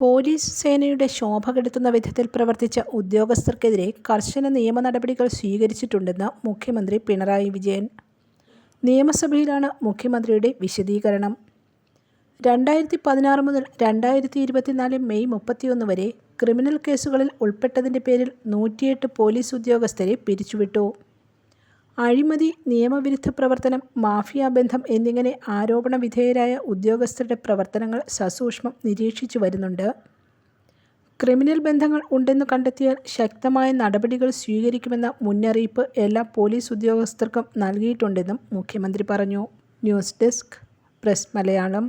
Police സേനയുടെ ശോഭ കെടുത്തുന്ന വിധത്തിൽ പ്രവർത്തിച്ച ഉദ്യോഗസ്ഥർക്കെതിരെ കർശന നിയമ നടപടികൾ സ്വീകരിച്ചിട്ടുണ്ടെന്ന് മുഖ്യമന്ത്രി പിണറായി വിജയൻ. നിയമസഭയിലാണ് മുഖ്യമന്ത്രിയുടെ വിശദീകരണം. രണ്ടായിരത്തി പതിനാറ് മുതൽ രണ്ടായിരത്തി ഇരുപത്തിനാല് മെയ് മുപ്പത്തിയൊന്ന് വരെ ക്രിമിനൽ കേസുകളിൽ ഉൾപ്പെട്ടതിന്റെ പേരിൽ നൂറ്റിയെട്ട് പോലീസ് ഉദ്യോഗസ്ഥരെ പിരിച്ചുവിട്ടു. അഴിമതി നിയമവിരുദ്ധ പ്രവർത്തനം മാഫിയ ബന്ധം എന്നിങ്ങനെ ആരോപണ വിധേയരായ ഉദ്യോഗസ്ഥരുടെ പ്രവർത്തനങ്ങൾ സസൂക്ഷ്മം നിരീക്ഷിച്ചു വരുന്നുണ്ട്. ക്രിമിനൽ ബന്ധങ്ങൾ ഉണ്ടെന്ന് കണ്ടെത്തിയാൽ ശക്തമായ നടപടികൾ സ്വീകരിക്കുമെന്ന മുന്നറിയിപ്പ് എല്ലാ പോലീസ് ഉദ്യോഗസ്ഥർക്കും നൽകിയിട്ടുണ്ടെന്നും മുഖ്യമന്ത്രി പറഞ്ഞു. News desk press Malayalam.